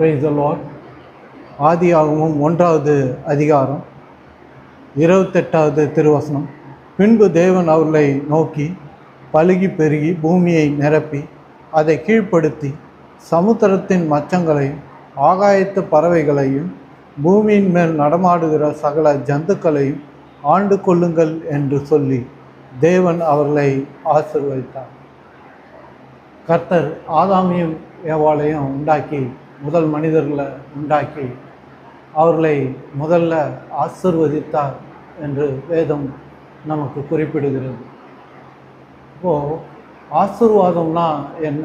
Price Lord ஆதியாகமும் ஒன்றாவது அதிகாரம் இருபத்தெட்டாவது திருவசனம். பின்பு தேவன் அவர்களை நோக்கி பழுகி பெருகி பூமியை நிரப்பி அதை கீழ்ப்படுத்தி சமுத்திரத்தின் மச்சங்களையும் ஆகாயத்து பறவைகளையும் பூமியின் மேல் நடமாடுகிற சகல ஜந்துக்களையும் ஆண்டு கொள்ளுங்கள் என்று சொல்லி தேவன் அவர்களை ஆசிர்வதித்தார். கர்த்தர் ஆதாமியும் ஏவாளையும் உண்டாக்கி முதல் மனிதர்களை உண்டாக்கி அவர்களை முதல்ல ஆசிர்வதித்தார் என்று வேதம் நமக்கு குறிப்பிடுகிறது. இப்போது ஆசிர்வாதம்னா என்ன?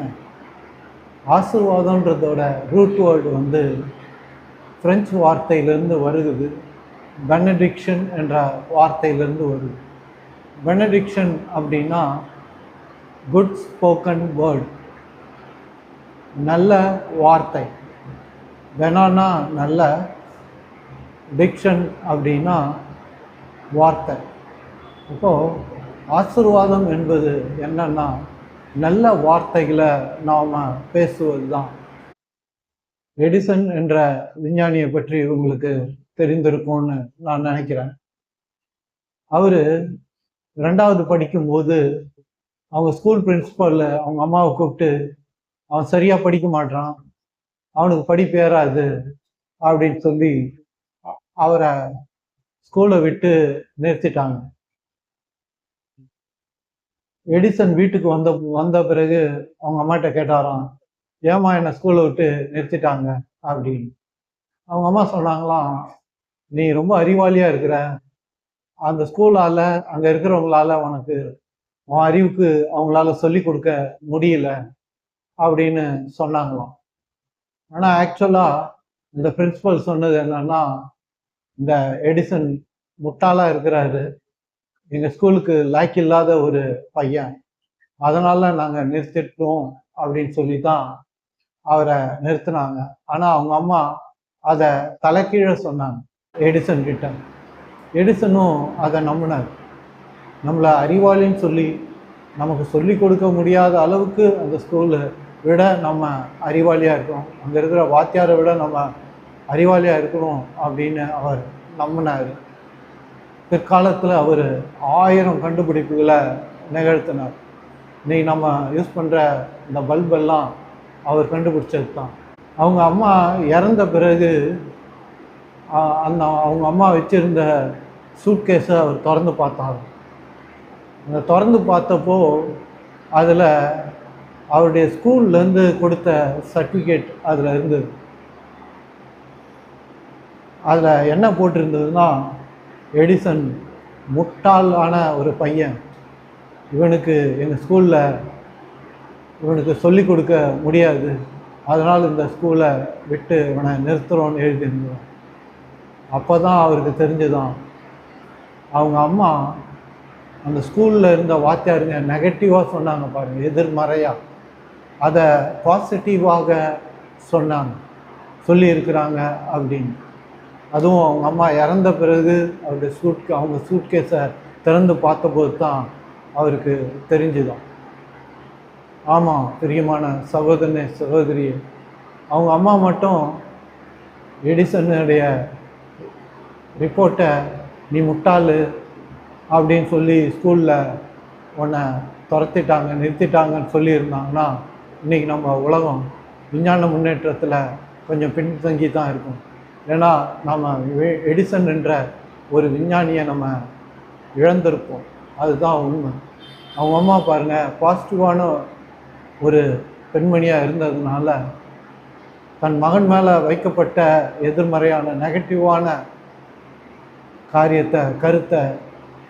ஆசிர்வாதன்றதோட ரூட் வேர்டு வந்து ஃப்ரெஞ்சு வார்த்தையிலேருந்து வருகுது பெனடிக்ஷன் என்ற வார்த்தையிலேருந்து வருது. பெனடிக்ஷன் அப்படின்னா குட் ஸ்போக்கன் வேர்ட் நல்ல வார்த்தை. பெனானா நல்ல டிக்ஷன் அப்படின்னா வார்த்தை. இப்போது ஆசிர்வாதம் என்பது என்னன்னா நல்ல வார்த்தைகளை நாம் பேசுவது தான் எடிசன் என்ற விஞ்ஞானியை பற்றி உங்களுக்கு தெரிந்திருக்கும்னு நான் நினைக்கிறேன். அவர் ரெண்டாவது படிக்கும்போது அவங்க ஸ்கூல் பிரின்சிபல் அவங்க அம்மாவை கூப்பிட்டு அவன் சரியாக படிக்க மாட்டான் அவனுக்கு படிப்பு ஏறாது அப்படின்னு சொல்லி அவரை ஸ்கூலை விட்டு நிறுத்திட்டாங்க. எடிசன் வீட்டுக்கு வந்த வந்த பிறகு அவங்க அம்மாட்ட கேட்டாராம் ஏம்மா என்னை ஸ்கூலை விட்டு நிறுத்திட்டாங்க? அப்படின்னு. அவங்க அம்மா சொன்னாங்களாம் நீ ரொம்ப அறிவாளியாக இருக்கிற. அந்த ஸ்கூலால் அங்கே இருக்கிறவங்களால உனக்கு உன் அறிவுக்கு அவங்களால சொல்லி கொடுக்க முடியல. அப்படின்னு சொன்னாங்களாம். ஆனால் ஆக்சுவலாக இந்த பிரின்சிபல் சொன்னது என்னன்னா இந்த எடிசன் முட்டாளாக இருக்கிறாரு. எங்கள் ஸ்கூலுக்கு லாய்க்கு இல்லாத ஒரு பையன். அதனால நாங்கள் நிறுத்திட்டோம் அப்படின்னு சொல்லி தான் அவரை நிறுத்தினாங்க. ஆனால் அவங்க அம்மா அதை தலைக்கீழே சொன்னாங்க எடிசன் கிட்ட. எடிசனும் அதை நம்பினார். நம்மளை அறிவாளின்னு சொல்லி நமக்கு சொல்லி கொடுக்க முடியாத அளவுக்கு அந்த ஸ்கூலு விட நம்ம அறிவாளியாக இருக்கணும். அங்கே இருக்கிற வாத்தியாரை விட நம்ம அறிவாளியாக இருக்கணும் அப்படின்னு அவர் நம்பினார். பிற்காலத்தில் அவர் ஆயிரம் கண்டுபிடிப்புகளை நிகழ்த்தினார். நீ நம்ம யூஸ் பண்ணுற இந்த பல்பெல்லாம் அவர் கண்டுபிடிச்சது தான். அவங்க அம்மா இறந்த பிறகு அந்த அவங்க அம்மா வச்சிருந்த சூட்கேஸை அவர் திறந்து பார்த்தார் அந்த திறந்து பார்த்தப்போ அதில் அவருடைய ஸ்கூல்லேருந்து கொடுத்த சர்டிஃபிகேட் அதில் இருந்தது. அதில் என்ன போட்டிருந்ததுன்னா எடிசன் முட்டாளான ஒரு பையன். இவனுக்கு எங்கள் ஸ்கூலில் இவனுக்கு சொல்லிக் கொடுக்க முடியாது. அதனால் இந்த ஸ்கூலை விட்டு இவனை நிறுத்துகிறோன்னு எழுதியிருந்தோம். அப்போ தான் அவருக்கு தெரிஞ்சுதான். அவங்க அம்மா அந்த ஸ்கூலில் இருந்த வாத்தியாருங்க நெகட்டிவாக சொன்னாங்க பாருங்கள் எதிர்மறையாக அதை பாசிட்டிவாக சொன்னாங்க. சொல்லியிருக்கிறாங்க அப்படின்னு. அதுவும் அவங்க அம்மா இறந்த பிறகு அவருடைய சூட் அவங்க சூட்கேஸை திறந்து பார்த்தபோது தான் அவருக்கு தெரிஞ்சுதான். ஆமாம் பிரியமான சகோதரனே சகோதரி அவங்க அம்மா மட்டும் எடிசனுடைய ரிப்போர்ட்டை நீ முட்டாளு அப்படின்னு சொல்லி ஸ்கூலில் உன்னை துரத்திட்டாங்க நிறுத்திட்டாங்கன்னு சொல்லியிருந்தாங்கன்னா இன்றைக்கி நம்ம உலகம் விஞ்ஞான முன்னேற்றத்தில் கொஞ்சம் பின்தங்கி தான் இருக்கும். ஏன்னா நாம் எடிசன் என்ற ஒரு விஞ்ஞானியை நம்ம இழந்திருப்போம். அதுதான் உண்மை. அவங்க அம்மா பாருங்கள் பாசிட்டிவான ஒரு பெண்மணியாக இருந்ததுனால தன் மகன் மேலே வைக்கப்பட்ட எதிர்மறையான நெகட்டிவான காரியத்தை கருத்தை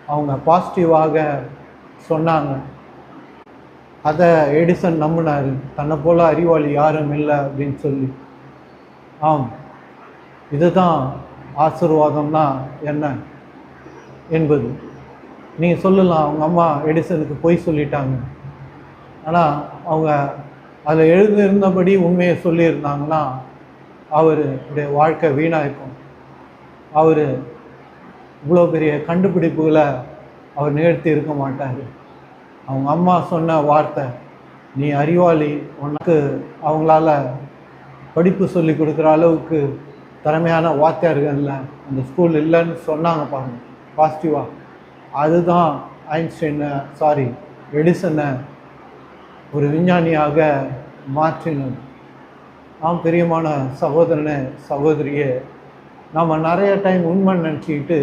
அவங்க பாசிட்டிவாக சொன்னாங்க. அதை எடிசன் நம்பினார். தன்னை போல் அறிவாளி யாரும் இல்லை அப்படின்னு சொல்லி. ஆம். இதுதான் ஆசீர்வாதம்னா என்ன என்பது. நீங்கள் சொல்லலாம் அவங்க அம்மா எடிசனுக்கு பொய் சொல்லிட்டாங்க. ஆனால் அவங்க அதில் எழுதியிருந்தபடி உண்மையை சொல்லியிருந்தாங்கன்னா அவருடைய வாழ்க்கை வீணாயிருக்கும். அவர் இவ்வளோ பெரிய கண்டுபிடிப்புகளை அவர் நிகழ்த்தி இருக்க மாட்டார். அவங்க அம்மா சொன்ன வார்த்தை நீ அறிவாளி உனக்கு அவங்களால படிப்பு சொல்லி கொடுக்குற அளவுக்கு திறமையான வாத்தியார்கள் அந்த ஸ்கூல் இல்லைன்னு சொன்னாங்க பாருங்க பாசிட்டிவாக அதுதான் ஐன்ஸ்டைனை சாரி எடிசனை ஒரு விஞ்ஞானியாக மாற்றினது. நாம் பிரியமான சகோதரனை சகோதரியே நாம் நிறைய டைம் உண்மை நினச்சிக்கிட்டு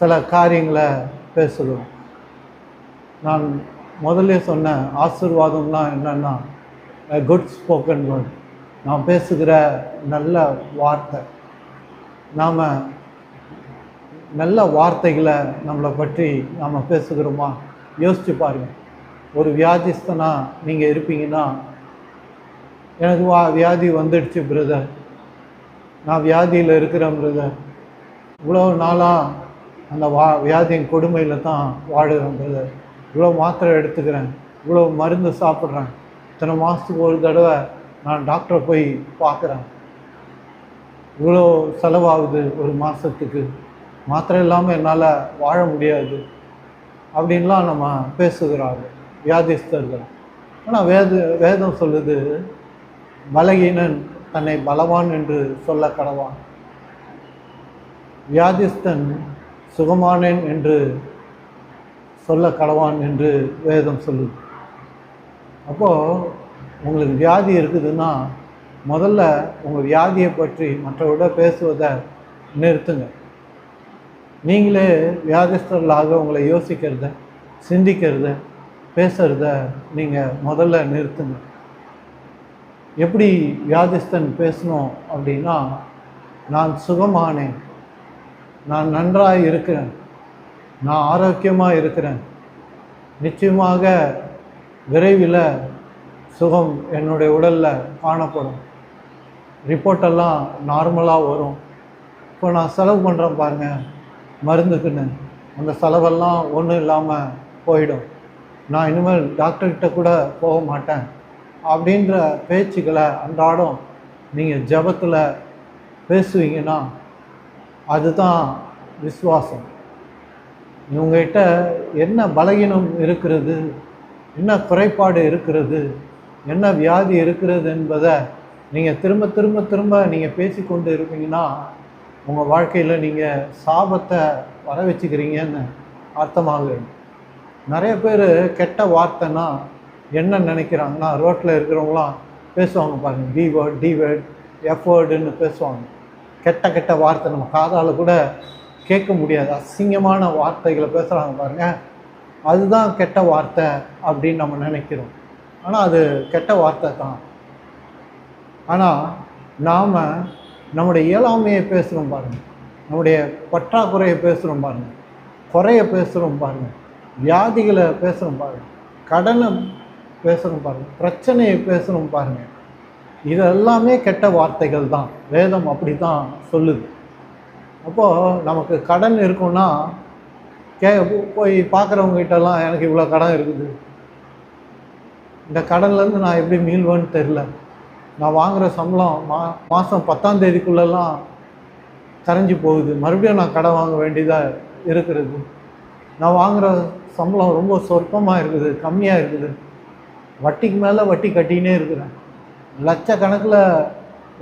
சில காரியங்களை பேசுகிறோம். நான் முதல்ல சொன்ன ஆசிர்வாதம்லாம் என்னென்னா குட் ஸ்போக்கன் வேர்ட் நாம் பேசுகிற நல்ல வார்த்தை. நாம் நல்ல வார்த்தைகளை நம்மளை பற்றி நாம் பேசுகிறோமா? யோசித்து பாருங்கள் ஒரு வியாதிஸ்தனாக நீங்கள் இருப்பீங்கன்னா எனக்கு வா வியாதி வந்துடுச்சு பிரதர் நான் வியாதியில் இருக்கிறேன் பிரதர் இவ்வளோ நாளாக அந்த வா வியாதியின் கொடுமையில் தான் வாழுகிறேன் பிரதர் இவ்வளோ மாத்திரை எடுத்துக்கிறேன் இவ்வளோ மருந்து சாப்பிட்றேன். இத்தனை மாதத்துக்கு ஒரு தடவை நான் டாக்டரை போய் பார்க்குறேன். இவ்வளோ செலவாகுது ஒரு மாதத்துக்கு மாத்திரை இல்லாமல் என்னால் வாழ முடியாது. அப்படின்லாம் நம்ம பேசுகிறாங்க வியாதிஸ்தர்கள். ஆனால் வேத வேதம் சொல்லுது பலகீனன் தன்னை பலவான் என்று சொல்ல கடவான். வியாதிஸ்தன் சுகமானேன் என்று சொல்ல கடவான் என்று வேதம் சொல்லுது. அப்போது உங்களுக்கு வியாதி இருக்குதுன்னா முதல்ல உங்கள் வியாதியை பற்றி மற்றவரோட பேசுவதை நிறுத்துங்க. நீங்களே வியாதிஸ்தர்களாக உங்களை யோசிக்கிறத சிந்திக்கிறத பேசுகிறத நீங்கள் முதல்ல நிறுத்துங்க. எப்படி வியாதிஸ்தன் பேசணும் அப்படின்னா நான் சுகமானேன் நான் நன்றாக இருக்கிறேன் நான் ஆரோக்கியமாக இருக்கிறேன். நிச்சயமாக விரைவில் சுகம் என்னுடைய உடலில் காணப்படும். ரிப்போர்ட்டெல்லாம் நார்மலாக வரும். இப்போ நான் செலவு பண்ணுறேன் பாருங்கள் மருந்துக்குன்னு. அந்த செலவெல்லாம் ஒன்றும் இல்லாமல் போயிடும். நான் இனிமேல் டாக்டர்கிட்ட கூட போக மாட்டேன். அப்படின்ற பேச்சுக்களை அன்றாடம் நீங்கள் ஜபத்தில் பேசுவீங்கன்னா அதுதான் விசுவாசம். இவங்ககிட்ட என்ன பலகீனம் இருக்கிறது? என்ன குறைபாடு இருக்கிறது? என்ன வியாதி இருக்கிறது என்பதை நீங்கள் திரும்ப திரும்ப திரும்ப நீங்கள் பேசி கொண்டு இருப்பீங்கன்னா உங்கள் வாழ்க்கையில் நீங்கள் சாபத்தை வர வச்சுக்கிறீங்கன்னு அர்த்தமாகுது நிறைய பேர் கெட்ட வார்த்தைன்னா என்ன நினைக்கிறாங்கன்னா ரோட்டில் இருக்கிறவங்களாம் பேசுவாங்க பாருங்கள் D word D word F வேர்டுன்னு பேசுவாங்க. கெட்ட கெட்ட வார்த்தை நம்ம காதால் கூட கேட்க முடியாது. அசிங்கமான வார்த்தைகளை பேசுகிறாங்க பாருங்கள் அதுதான் கெட்ட வார்த்தை அப்படின்னு நம்ம நினைக்கிறோம். ஆனால் அது கெட்ட வார்த்தை தான். ஆனால் நாம் நம்முடைய இயலாமையை பேசுகிறோம் பாருங்கள் நம்முடைய பற்றாக்குறையை பேசுகிறோம் பாருங்கள் குறைய பேசுகிறோம் பாருங்கள் வியாதிகளை பேசுகிறோம் பாருங்கள் கடனை பேசுகிறோம் பாருங்கள் பிரச்சனையை பேசுகிறோம் பாருங்கள் இதெல்லாமே கெட்ட வார்த்தைகள் தான். வேதம் அப்படி தான் சொல்லுது. அப்போது நமக்கு கடன் இருக்குன்னா கே போய் பார்க்குறவங்ககிட்டலாம் எனக்கு இவ்வளோ கடன் இருக்குது. இந்த கடன்லேருந்து நான் எப்படி மீள்வேன்னு தெரில நான் வாங்குகிற சம்பளம் மா மாதம் பத்தாம் தேதிக்குள்ளெல்லாம் கரைஞ்சி போகுது. மறுபடியும் நான் கடன் வாங்க வேண்டியதாக இருக்கிறது. நான் வாங்குகிற சம்பளம் ரொம்ப சொற்பமாக இருக்குது கம்மியாக இருக்குது. வட்டிக்கு மேலே வட்டி கட்டினே இருக்கிறேன். லட்சக்கணக்கில்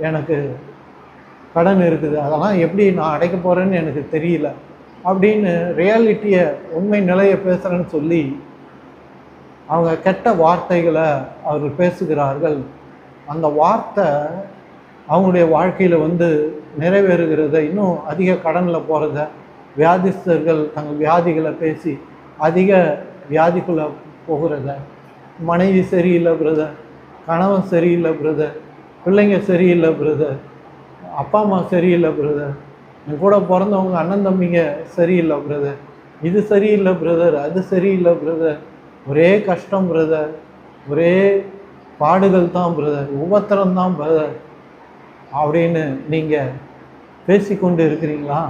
எனக்கு கடன் இருக்குது. அதெல்லாம் எப்படி நான் அடைக்க போகிறேன்னு எனக்கு தெரியல. அப்படின்னு ரியாலிட்டியை உண்மை நிலையை பேசுகிறேன்னு சொல்லி அவங்க கெட்ட வார்த்தைகளை அவர்கள் பேசுகிறார்கள். அந்த வார்த்தை அவங்களுடைய வாழ்க்கையில் வந்து நிறைவேறுகிறத இன்னும் அதிக கடனில் போகிறத வியாதிஸ்தர்கள் தங்கள் வியாதிகளை பேசி அதிக வியாதிக்குள்ளே போகிறத மனைவி சரியில்லை பிரதர் கணவன் சரியில்லை பிரதர் பிள்ளைங்க சரியில்லை பிரதர் அப்பா அம்மா சரியில்லை பிரதர் என் கூட பிறந்தவங்க அண்ணன் தம்பிங்க சரியில்லை பிரதர் இது சரியில்லை பிரதர் அது சரியில்லை பிரதர் ஒரே கஷ்டம் பிரதர் ஒரே பாடுகள் தான் பிரதர் உபத்திரம் தான் பிரதர் அப்படின்னு நீங்கள் பேசிக்கொண்டு இருக்கிறீங்களா?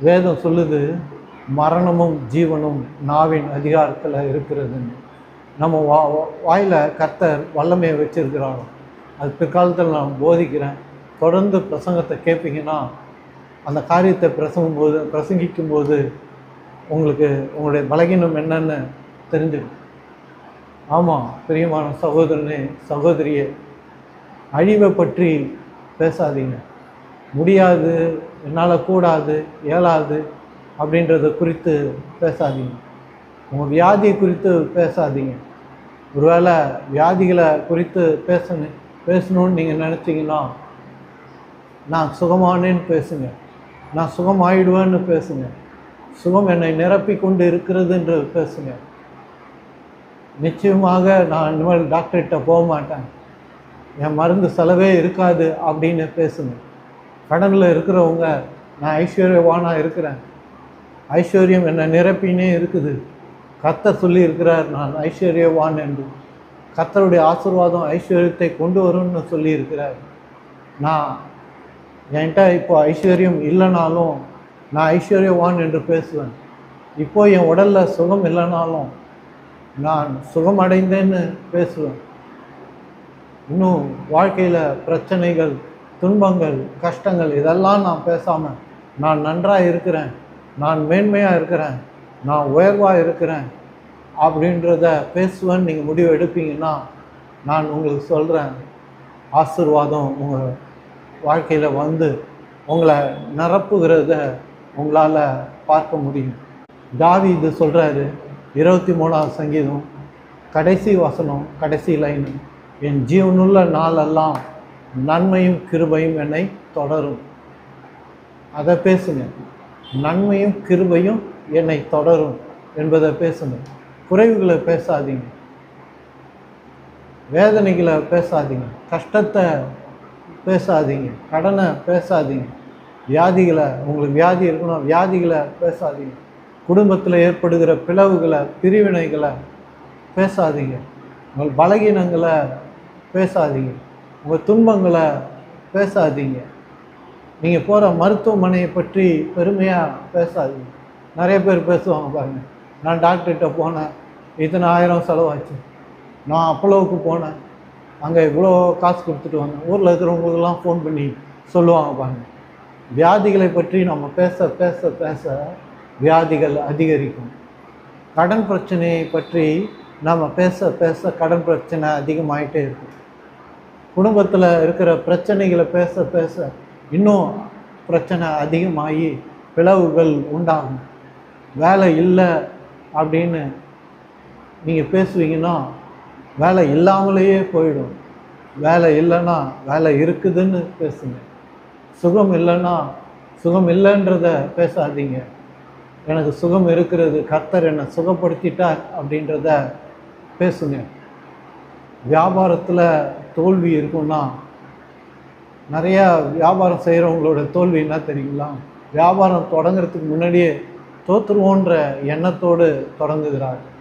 வேதம் சொல்லுது மரணமும் ஜீவனும் நாவின் அதிகாரத்தில் இருக்கிறதுன்னு நம்ம வா வாயில் கர்த்தர் வல்லமையை வச்சிருக்கிறாரோ. அது பிற்காலத்தில் நான் போதிக்கிறேன். தொடர்ந்து பிரசங்கத்தை கேட்பீங்கன்னா அந்த காரியத்தை பிரசங்கும் போது பிரசங்கிக்கும் போது உங்களுக்கு உங்களுடைய பலகீனம் என்னன்னு தெரிஞ்சிடும். ஆமாம் பிரியமான சகோதரனே சகோதரியே அழிவை பற்றி பேசாதீங்க. முடியாது என்னால் கூடாது இயலாது அப்படின்றத குறித்து பேசாதீங்க. உங்கள் வியாதியை குறித்து பேசாதீங்க. ஒருவேளை வியாதிகளை குறித்து பேசணும் பேசணும்னு நீங்கள் நினச்சிங்கன்னா நான் சுகமானேன்னு பேசுங்க. நான் சுகமாயிடுவேன்னு பேசுங்க. சுகம் என்னை நிரப்பி கொண்டு இருக்கிறது என்று பேசுங்க. நிச்சயமாக நான் இனிமேல் டாக்டர்கிட்ட போக மாட்டேன். என் மருந்து செலவே இருக்காது அப்படின்னு பேசுங்க. கடனில் இருக்கிறவங்க நான் ஐஸ்வர்யவானாக இருக்கிறேன். ஐஸ்வர்யம் என்னை நிரப்பினே இருக்குது. கத்த சொல்லி இருக்கிறார் நான் ஐஸ்வர்யவான் என்று. கத்தருடைய ஆசீர்வாதம் ஐஸ்வர்யத்தை கொண்டு வரும்னு சொல்லியிருக்கிறார். நான் என்கிட்ட இப்போ ஐஸ்வர்யம் இல்லைனாலும் நான் ஐஸ்வர்யவான் என்று பேசுவேன். இப்போ என் உடலில் சுகம் இல்லைனாலும் நான் சுகம் அடைந்தேன்னு பேசுவேன். இன்னும் வாழ்க்கையில் பிரச்சனைகள் துன்பங்கள் கஷ்டங்கள் இதெல்லாம் நான் பேசாமல் நான் நன்றாக இருக்கிறேன். நான் மேன்மையாக இருக்கிறேன். நான் உயர்வாக இருக்கிறேன் அப்படின்றத பேசுவேன்னு நீங்கள் முடிவு எடுப்பீங்கன்னா நான் உங்களுக்கு சொல்கிறேன் ஆசீர்வாதம் உங்கள் வாழ்க்கையில் வந்து உங்களை நிரப்புகிறத உங்களால் பார்க்க முடியும். தாவி இது சொல்கிறாரு இருபத்தி மூணாவது சங்கீதம் கடைசி வசனம் கடைசி லைன் என் ஜீவனுள்ள நாளெல்லாம் நன்மையும் கிருபையும் என்னை தொடரும். அதை பேசுங்க. நன்மையும் கிருபையும் என்னை தொடரும் என்பதை பேசுங்க. குறைவுகளை பேசாதீங்க. வேதனைகளை பேசாதீங்க. கஷ்டத்தை பேசாதீங்க. கடனை பேசாதீங்க. வியாதிகளை உங்களுக்கு வியாதி இருக்கணும் வியாதிகளை பேசாதீங்க. குடும்பத்தில் ஏற்படுகிற பிளவுகளை பிரிவினைகளை பேசாதீங்க. உங்கள் பலகீனங்களை பேசாதீங்க. உங்கள் துன்பங்களை பேசாதீங்க. நீங்கள் போகிற மருத்துவமனையை பற்றி பெருமையாக பேசாதீங்க. நிறைய பேர் பேசுவாங்க பாருங்கள் நான் டாக்டர்கிட்ட போனேன். இத்தனை ஆயிரம் செலவாச்சு. நான் அப்பளவுக்கு போனேன். அங்கே இவ்வளோ காசு கொடுத்துட்டு வந்தோம். ஊரில் இருக்கிறவங்களுக்கெல்லாம் ஃபோன் பண்ணி சொல்லுவாங்க பாருங்க. வியாதிகளை பற்றி நம்ம பேச பேச பேச வியாதிகள் அதிகரிக்கும். கடன் பிரச்சனையை பற்றி நம்ம பேச பேச கடன் பிரச்சனை அதிகமாயிட்டே இருக்கும். குடும்பத்தில் இருக்கிற பிரச்சனைகளை பேச பேச இன்னும் பிரச்சனை அதிகமாகி பிளவுகள் உண்டாகும். வேலை இல்லை அப்படின்னு நீங்கள் பேசுவீங்கன்னா வேலை இல்லாமலேயே போயிடும். வேலை இல்லைன்னா வேலை இருக்குதுன்னு பேசுங்க. சுகம் இல்லைன்னா சுகம் இல்லைன்றத பேசாதீங்க. எனக்கு சுகம் இருக்கிறது கர்த்தர் என்னை சுகப்படுத்திட்டார் அப்படின்றத பேசுங்க. வியாபாரத்தில் தோல்வி இருக்குன்னா நிறையா வியாபாரம் செய்கிறவங்களோட தோல்வி என்ன தெரியுங்களா? வியாபாரம் தொடங்குறதுக்கு முன்னாடியே தோற்றுருவோன்ற எண்ணத்தோடு தொடங்குகிறார்.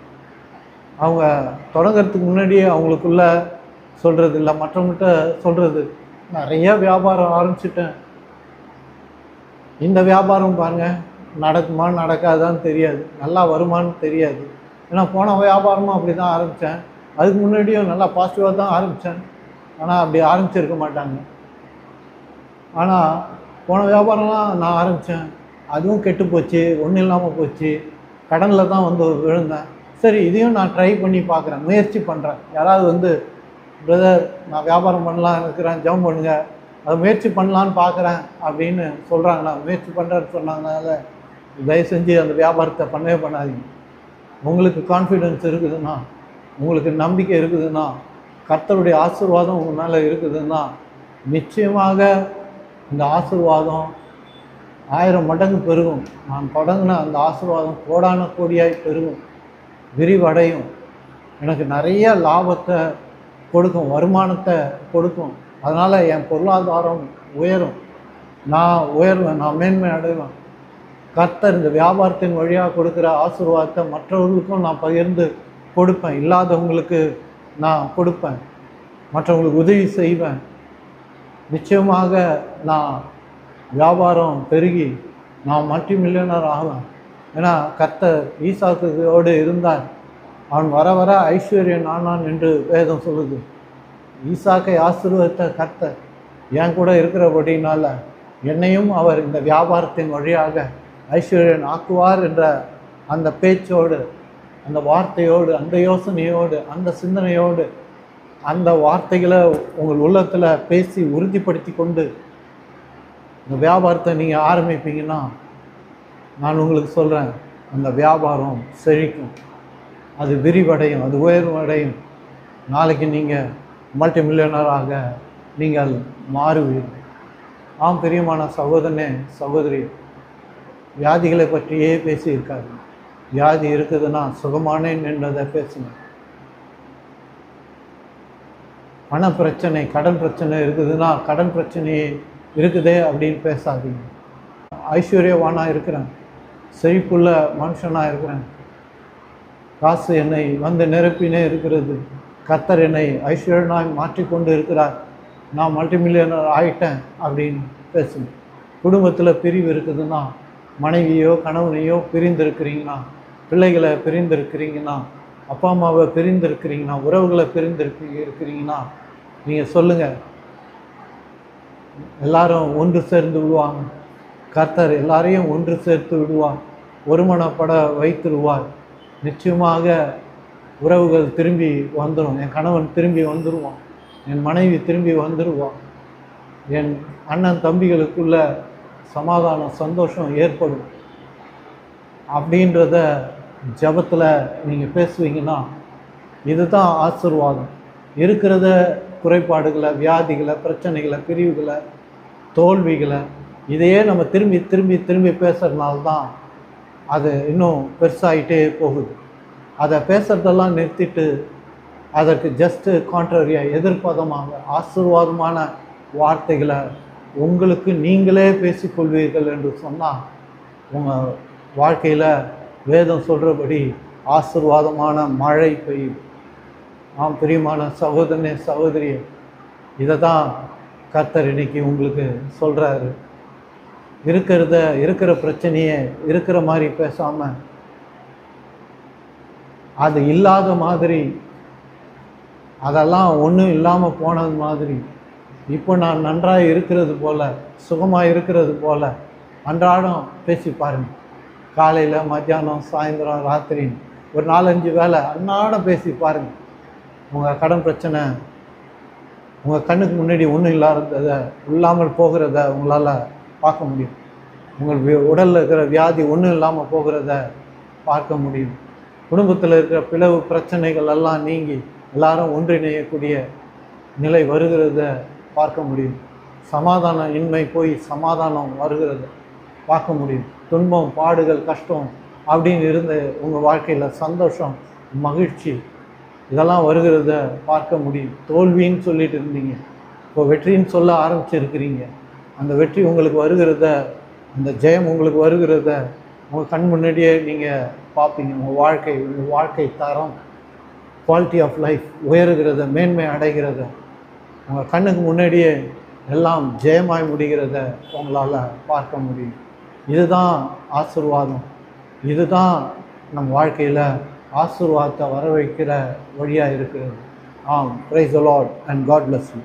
அவங்க தொடங்குறதுக்கு முன்னாடியே அவங்களுக்குள்ள சொல்கிறது இல்லை மற்றவங்ககிட்ட சொல்கிறது நிறைய வியாபாரம் ஆரம்பிச்சிட்டேன். இந்த வியாபாரம் பாருங்கள் நடக்குமா நடக்காதான்னு தெரியாது. நல்லா வருமான்னு தெரியாது. ஏன்னா போன வியாபாரமும் அப்படி தான் ஆரம்பித்தேன் அதுக்கு முன்னாடியும் நல்லா பாசிட்டிவாக தான் ஆரம்பித்தேன் ஆனால் அப்படி ஆரம்பிச்சிருக்க மாட்டாங்க. ஆனால் போன வியாபாரம்லாம் நான் ஆரம்பித்தேன் அதுவும் கெட்டு போச்சு ஒன்றும் இல்லாமல் போச்சு. கடனில் தான் வந்து விழுந்தேன். சரி இதையும் நான் ட்ரை பண்ணி பார்க்குறேன் முயற்சி பண்ணுறேன் யாராவது வந்து பிரதர் நான் வியாபாரம் பண்ணலாம் இருக்கிறேன் ஜெபம் பண்ணுங்க. அதை முயற்சி பண்ணலான்னு பார்க்குறேன் அப்படின்னு சொல்கிறாங்க முயற்சி பண்ணுறேன்னு சொன்னாங்கனால தயவு செஞ்சு அந்த வியாபாரத்தை பண்ணவே பண்ணாதீங்க. உங்களுக்கு கான்ஃபிடென்ஸ் இருக்குதுன்னா உங்களுக்கு நம்பிக்கை இருக்குதுன்னா கர்த்தருடைய ஆசீர்வாதம் உங்கள் மேலே இருக்குதுன்னா நிச்சயமாக இந்த ஆசீர்வாதம் ஆயிரம் மடங்கு பெருகும். நான் தொடங்கின அந்த ஆசீர்வாதம் கோடான கோடியாய் பெருகும். விரிவடையும். எனக்கு நிறைய லாபத்தை கொடுக்கும் வருமானத்தை கொடுக்கும். அதனால் என் பொருளாதாரம் உயரும். நான் உயர்வேன் நான் மேன்மை அடைவேன். கர்த்தர் இந்த வியாபாரத்தின் வழியாக கொடுக்குற ஆசீர்வாதத்தை மற்றவர்களுக்கும் நான் பகிர்ந்து கொடுப்பேன். இல்லாதவங்களுக்கு நான் கொடுப்பேன். மற்றவங்களுக்கு உதவி செய்வேன். நிச்சயமாக நான் வியாபாரம் பெருகி நான் மல்டி மில்லியனர் ஆவேன். ஏன்னா கர்த்தர் ஈசாக்குகளோடு இருந்தான் அவன் வர வர ஐஸ்வர்யன் ஆனான் என்று வேதம் சொல்லுது. ஈசாக்கை ஆசீர்வதித்த கர்த்தர் என் கூட இருக்கிறபடினால என்னையும் அவர் இந்த வியாபாரத்தின் வழியாக ஐஸ்வர்யன் ஆக்குவார் என்ற அந்த பேச்சோடு அந்த வார்த்தையோடு அந்த யோசனையோடு அந்த சிந்தனையோடு அந்த வார்த்தைகளை உங்கள் உள்ளத்தில் பேசி உறுதிப்படுத்தி கொண்டு இந்த வியாபாரத்தை நீங்கள் ஆரம்பிப்பீங்கன்னா நான் உங்களுக்கு சொல்கிறேன் அந்த வியாபாரம் செழிக்கும். அது விரிவடையும் அது உயர்வடையும். நாளைக்கு நீங்கள் மல்டி மில்லியனராக நீங்கள் மாறுவீர்கள். ஆம் பிரியமான சகோதரனே சகோதரி வியாதிகளை பற்றியே பேசியிருக்காரு. வியாதி இருக்குதுன்னா சுகமானேன் என்றதை பேசுங்க பண பிரச்சனை கடன் பிரச்சனை இருக்குதுன்னா கடன் பிரச்சனையே இருக்குதே அப்படின்னு பேசாதீங்க. ஐஸ்வர்யவானாக இருக்கிறேன். செழிப்புள்ள மனுஷனாக இருக்கிறேன். காசு என்னை வந்து நிரப்பினே இருக்கிறது. கத்தர் என்னை ஐஸ்வர்யனாய் மாற்றிக்கொண்டு இருக்கிறார். நான் மல்டி மில்லியனர் அப்படின்னு பேசுங்க. குடும்பத்தில் பிரிவு இருக்குதுன்னா மனைவியோ கணவனையோ பிரிந்திருக்கிறீங்கன்னா பிள்ளைகளை பிரிந்திருக்கிறீங்கன்னா அப்பா அம்மாவை பிரிந்திருக்கிறீங்கன்னா உறவுகளை பிரிந்திருக்கு இருக்கிறீங்கன்னா நீங்கள் சொல்லுங்கள் எல்லாரும் ஒன்று சேர்ந்து விடுவாங்க கர்த்தர் எல்லாரையும் ஒன்று சேர்த்து விடுவார் ஒருமனப்பட வைத்திருவார். நிச்சயமாக உறவுகள் திரும்பி வந்துடும் என் கணவன் திரும்பி வந்துடுவான் என் மனைவி திரும்பி வந்துடுவான் என் அண்ணன் தம்பிகளுக்குள்ள சமாதானம் சந்தோஷம் ஏற்படும். அப்படின்றத ஜபத்தில் நீங்கள் பேசுவீங்கன்னா இதுதான் ஆசிர்வாதம். இருக்கிறத குறைபாடுகளை வியாதிகளை பிரச்சனைகளை பிரிவுகளை தோல்விகளை இதையே நம்ம திரும்பி திரும்பி திரும்பி பேசுகிறதுனால தான் அது இன்னும் பெருசாகிட்டே போகுது. அதை பேசுறதெல்லாம் நிறுத்திட்டு அதற்கு ஜஸ்ட்டு கான்ட்ரரியாக எதிர்ப்பதமாக ஆசீர்வாதமான வார்த்தைகளை உங்களுக்கு நீங்களே பேசிக்கொள்வீர்கள் என்று சொன்னால் உங்கள் வாழ்க்கையில் வேதம் சொல்கிறபடி ஆசீர்வாதமான மழை பெய்யும். ஆம் பிரியமான சகோதரனே சகோதரியே இதை தான் கர்த்தர் இன்னைக்கு உங்களுக்கு சொல்கிறாரு இருக்கிறத இருக்கிற பிரச்சனையை இருக்கிற மாதிரி பேசாமல் அது இல்லாத மாதிரி அதெல்லாம் ஒன்றும் இல்லாமல் போனது மாதிரி இப்போ நான் நன்றாக இருக்கிறது போல் சுகமாக இருக்கிறது போல் அன்றாடம் பேசி பாருங்க. காலையில் மத்தியானம் சாயந்தரம் ராத்திரி ஒரு நாலஞ்சு வேலை அன்றாடம் பேசி பாருங்க. உங்கள் கடன் பிரச்சனை உங்கள் கண்ணுக்கு முன்னாடி ஒன்றும் இல்லாததை இல்லாமல் போகிறத உங்களால் பார்க்க முடியும். உங்கள் உடலில் இருக்கிற வியாதி ஒன்றும் இல்லாமல் போகிறத பார்க்க முடியும். குடும்பத்தில் இருக்கிற பிளவு பிரச்சனைகள் எல்லாம் நீங்கி எல்லாரும் ஒன்றிணையக்கூடிய நிலை வருகிறத பார்க்க முடியும். சமாதான இன்மை போய் சமாதானம் வருகிறத பார்க்க முடியும். துன்பம் பாடுகள் கஷ்டம் அப்படின்னு இருந்த உங்கள் வாழ்க்கையில் சந்தோஷம் மகிழ்ச்சி இதெல்லாம் வருகிறத பார்க்க முடியும். தோல்வின்னு சொல்லிட்டு இருந்தீங்க. இப்போ வெற்றின்னு சொல்ல ஆரம்பிச்சிருக்கிறீங்க. அந்த வெற்றி உங்களுக்கு வருகிறத அந்த ஜெயம் உங்களுக்கு வருகிறத உங்கள் கண் முன்னாடியே நீங்கள் பார்ப்பீங்க. உங்கள் வாழ்க்கை உங்கள் வாழ்க்கை தரம் குவாலிட்டி ஆஃப் லைஃப் உயருகிறத மேன்மை அடைகிறத உங்கள் கண்ணுக்கு முன்னாடியே எல்லாம் ஜெயமாய் முடிகிறத உங்களால் பார்க்க முடியும். இதுதான் ஆசிர்வாதம். இதுதான் நம் வாழ்க்கையில் ஆசிர்வாதத்தை வர வைக்கிற வழியாக இருக்கிறது. ஆம் praise the Lord and God bless you